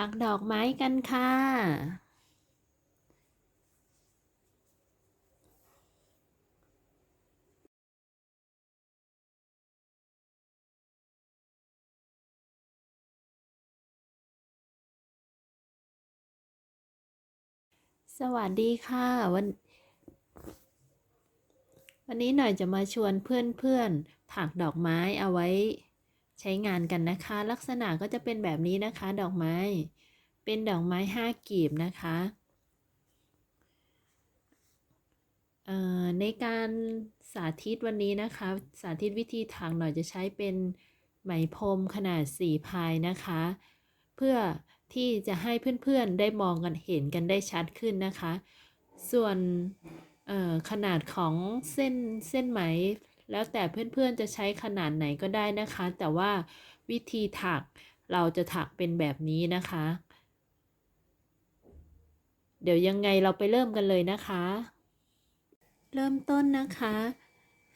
ถักดอกไม้กันค่ะ สวัสดีค่ะวันวันนี้หน่อยจะมาชวนเพื่อนๆถักดอกไม้เอาไว้ ใช้งานกันนะคะ ลักษณะก็จะเป็นแบบนี้นะคะ ดอกไม้ เป็นดอกไม้ห้ากีบนะคะในการสาธิตวันนี้นะคะ สาธิตวิธีถักหน่อยจะใช้เป็นไหมพรมขนาดสี่พายนะคะ เพื่อที่จะให้เพื่อนๆได้มองกันเห็นกันได้ชัดขึ้นนะคะ ส่วนขนาดของเส้นเส้นไหม แล้วแต่เพื่อนๆจะใช้ขนาดไหนก็ได้นะคะ แต่ว่าวิธีถักเราจะถักเป็นแบบนี้นะคะ เดี๋ยวยังไงเราไปเริ่มกันเลยนะคะ เริ่มต้นนะคะ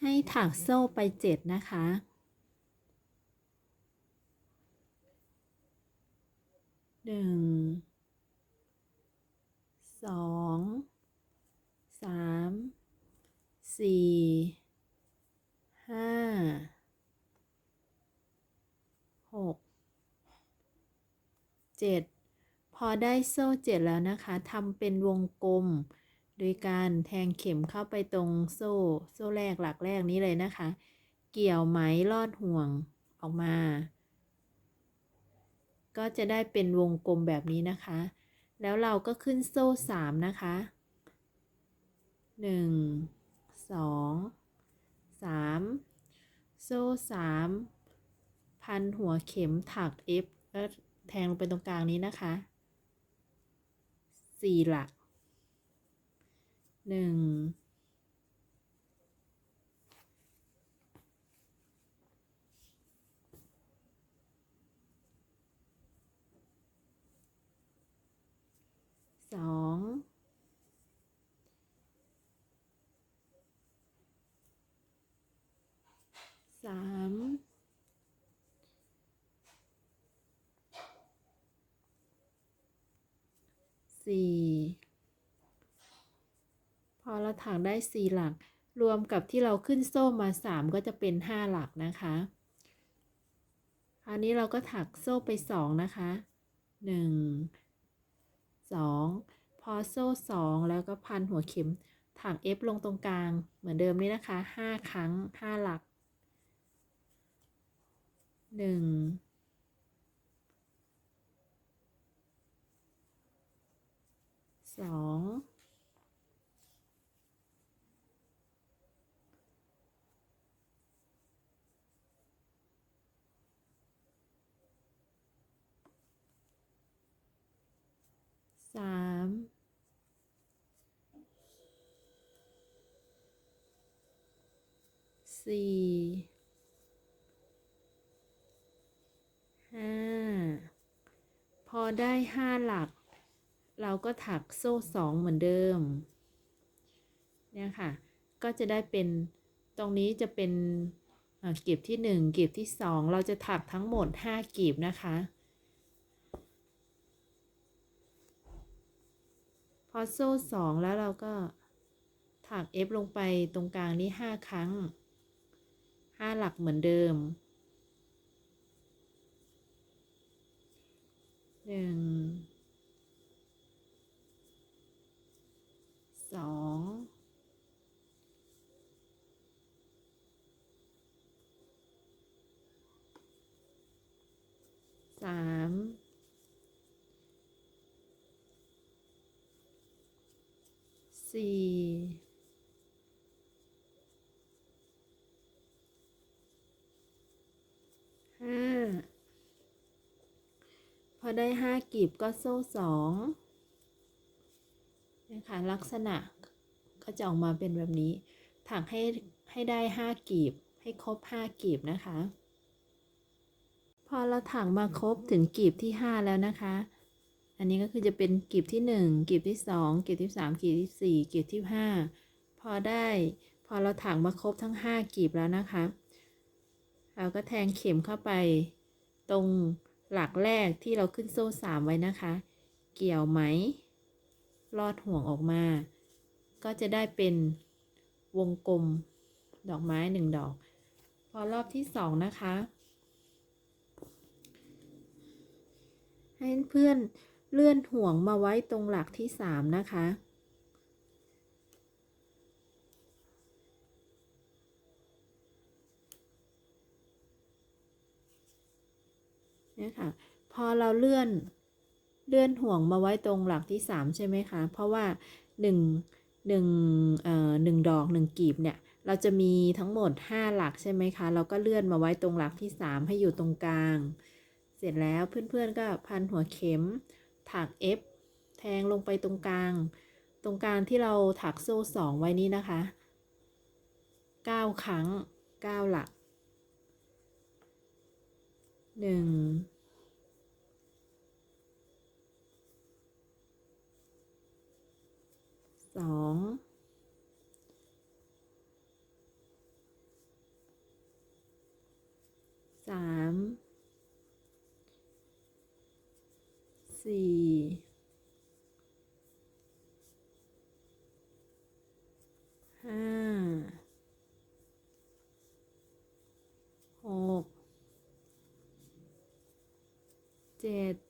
ให้ถักโซ่ไปเจ็ดนะคะหนึ่งสองสามสี่ 7 พอได้โซ่ 7 แล้วนะคะทำเป็นวงกลม โดยการแทงเข็มเข้าไปตรงโซ่ โซ่แรกหลักแรกนี้เลยนะคะ เกี่ยวไหมลอดห่วงออกมา ก็จะได้เป็นวงกลมแบบนี้นะคะ แล้วเราก็ขึ้นโซ่ 3 นะคะ 1 2 3 โซ่ 3 พันหัวเข็มถัก F แทงลงไปตรงกลางนี้นะคะสี่หลักหนึ่งสองสาม สี่พอเราถักได้สี่หลัก รวมกับที่เราขึ้นโซ่มาสามก็จะเป็นห้าหลักนะคะคราวนี้เราก็ถักโซ่ไปสองนะคะหนึ่งสองพอโซ่สองแล้วก็พันหัวเข็มถัก F ลงตรงกลางเหมือนเดิมนี้นะคะห้าครั้งห้าหลักหนึ่ง สองสามสี่ห้าพอได้ห้าหลัก เราก็ถักโซ่สองเหมือนเดิม เนี่ยค่ะ ก็จะได้เป็นตรงนี้จะเป็นเก็บที่ 1 เก็บที่ 2 เราจะถักทั้งหมด 5 กีบนะคะ พอโซ่2แล้วเราก็ถัก F ลงไปตรงกลางนี้ 5 ครั้ง 5 หลักเหมือนเดิม 1 สองสามสี่ห้าพอได้ห้ากีบก็โซ่สอง นะคะลักษณะก็จะออกมาเป็นแบบนี้ ถักให้ให้ได้ห้ากีบ ให้ครบห้ากีบนะคะ พอเราถักมาครบถึงกีบที่ห้าแล้วนะคะ อันนี้ก็คือจะเป็นกีบที่หนึ่งกีบที่สองกีบที่สามกีบที่สี่กีบที่ห้าพอได้ พอเราถักมาครบทั้งห้ากีบแล้วนะคะ เราก็แทงเข็มเข้าไปตรงหลักแรกที่เราขึ้นโซ่สามไว้นะคะ เกี่ยวไหม ลอดห่วงออกมา ก็จะได้เป็นวงกลมดอกไม้หนึ่งดอก พอรอบที่สองนะคะ ให้เพื่อนเลื่อนห่วงมาไว้ตรงหลักที่สามนะคะเนี่ยค่ะ พอเราเลื่อน เลื่อนห่วงมาไว้ตรงหลักที่สามใช่ไหมคะ เพราะว่าหนึ่งหนึ่งเอ่อหนึ่งดอกหนึ่งกีบเนี่ย เราจะมีทั้งหมด 5 หลักใช่ไหมคะ เราก็เลื่อนมาไว้ตรงหลักที่ 3 ให้อยู่ตรงกลาง เสร็จแล้วเพื่อนๆก็พันหัวเข็ม ถัก F แทงลงไปตรงกลาง ตรงกลางที่เราถักโซ่2ไว้นี้นะคะ 9 ครั้ง 9 หลัก 1 สองสามสี่ห้าหกเจ็ด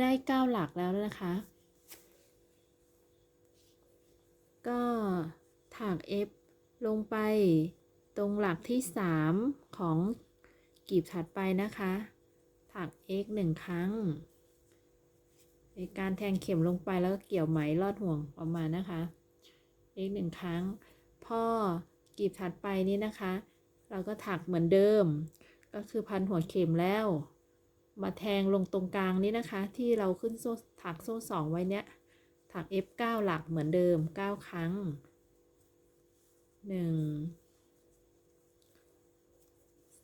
ได้เก้าหลักแล้วนะคะ ก็ถัก F ลงไปตรงหลักที่สามของกีบถัดไปนะคะถัก x หนึ่งครั้ง ในการแทงเข็มลงไปแล้วก็เกี่ยวไหมลอดห่วงออกมานะคะอีกหนึ่งครั้ง พอกีบถัดไปนี้นะคะ เราก็ถักเหมือนเดิม ก็คือพันหัวเข็มแล้ว มาแทงลงตรงกลางนี้นะคะ ที่เราขึ้นโซ่ถักโซ่สองไว้เนี้ยถัก F 9 หลักเหมือนเดิม 9 ครั้ง 1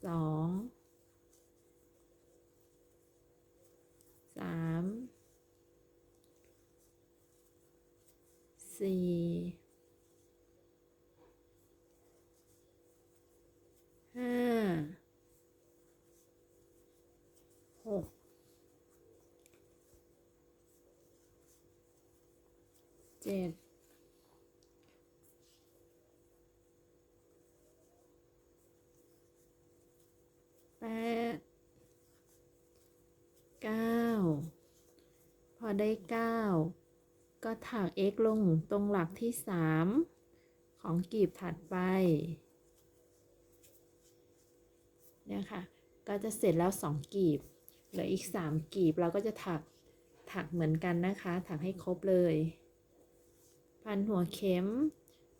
2 3 4 ห้าหก เจ็ดแปดเก้าพอได้เก้าก็ถัก x ลงตรงหลักที่สามของกลีบถัดไป เนี่ยค่ะ ก็จะเสร็จแล้ว2กีบ เหลืออีก3กีบเราก็จะถักถักเหมือนกันนะคะ ถักให้ครบเลย พันหัวเข็ม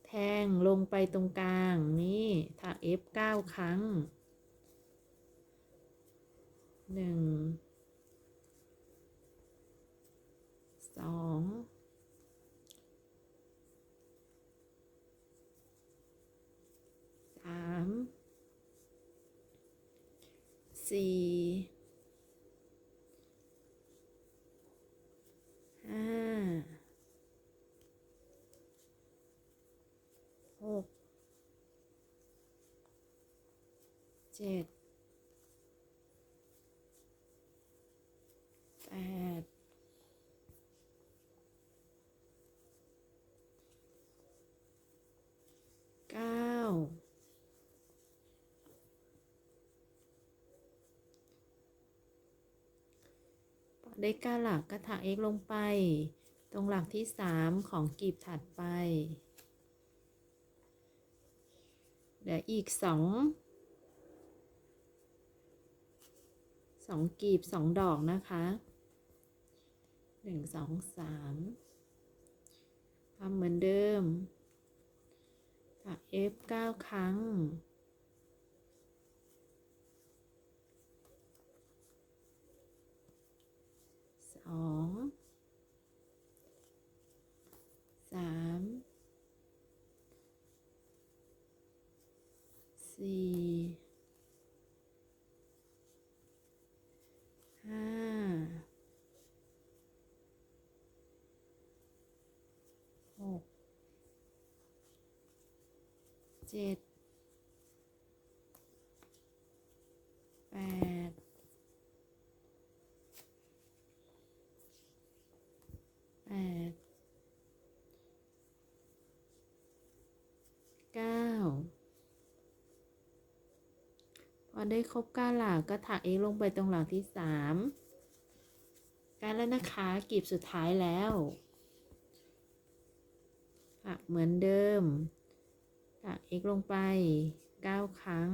แทงลงไปตรงกลางนี่ถัก F 9 ครั้ง 1 2 3 4 จ็ดแปดเก้าได้เก้าหลักก็ถัก x ลงไป ตรงหลักที่สามของกลีบถัดไปเดี๋ยวอีกสอง สองกีบสองดอกนะคะหนึ่งสองสามทำเหมือนเดิมถัก f เก้าครั้ง สอง สาม สี่ห้า เจ็ดแปดแปดเก้าพอได้ครบเก้าหลักก็ถักเองลงไปตรงหลักที่สามการแล้วนะคะกลีบสุดท้ายแล้วถักเหมือนเดิม ถักเอกลงไปเก้าครั้ง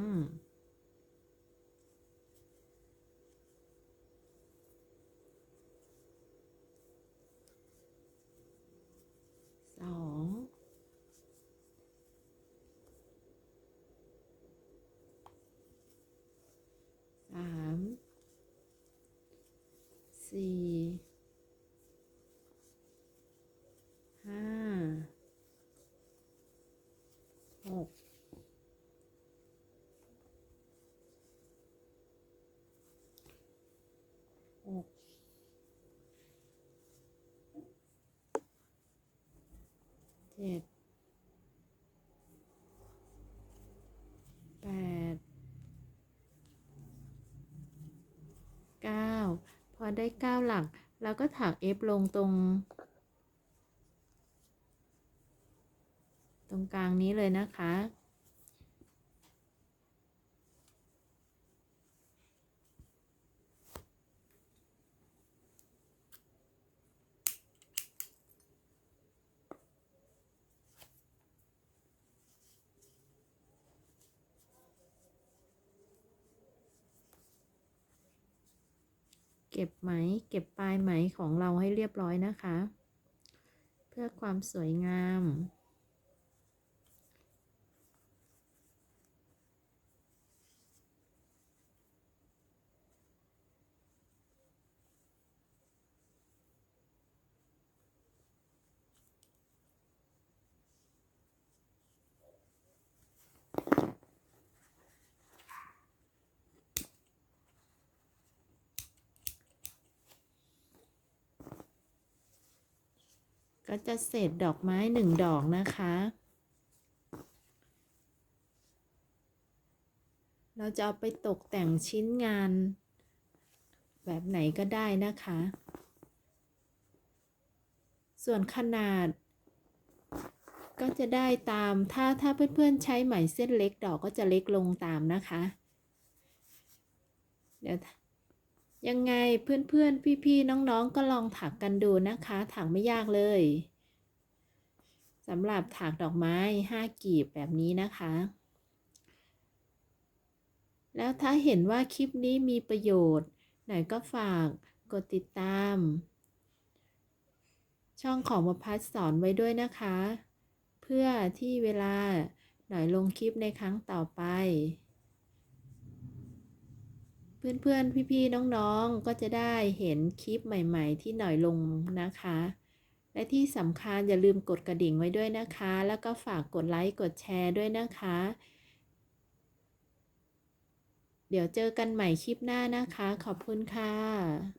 สอง สาม สี่ ห้า หก หกเจ็ดแปดเก้าพอได้เก้าหลักเราก็ถัก F ลงตรง ตรงกลางนี้เลยนะคะ เก็บไหม เก็บปลายไหมของเราให้เรียบร้อยนะคะ เพื่อความสวยงาม ก็จะเสร็จดอกไม้หนึ่งดอกนะคะ เราจะเอาไปตกแต่งชิ้นงาน แบบไหนก็ได้นะคะ ส่วนขนาด ก็จะได้ตามถ้าถ้าเพื่อนๆใช้ไหมเส้นเล็กดอกก็จะเล็กลงตามนะคะ เดี๋ยว ยังไงเพื่อนๆ พี่ๆ น้องๆ ก็ลองถักกันดูนะคะ ถักไม่ยากเลยสำหรับถักดอกไม้ 5 กีบแบบนี้นะคะ แล้วถ้าเห็นว่าคลิปนี้มีประโยชน์ หน่อยก็ฝากกดติดตาม ช่องของมพัฒสอนไว้ด้วยนะคะ เพื่อที่เวลาหน่อยลงคลิปในครั้งต่อไป เพื่อนๆ พี่ๆ น้องๆ ก็จะได้เห็นคลิปใหม่ๆ ที่หน่อยลงนะคะ และที่สำคัญอย่าลืมกดกระดิ่งไว้ด้วยนะคะ แล้วก็ฝากกดไลค์ กดแชร์ด้วยนะคะ เดี๋ยวเจอกันใหม่คลิปหน้านะคะ ขอบคุณค่ะ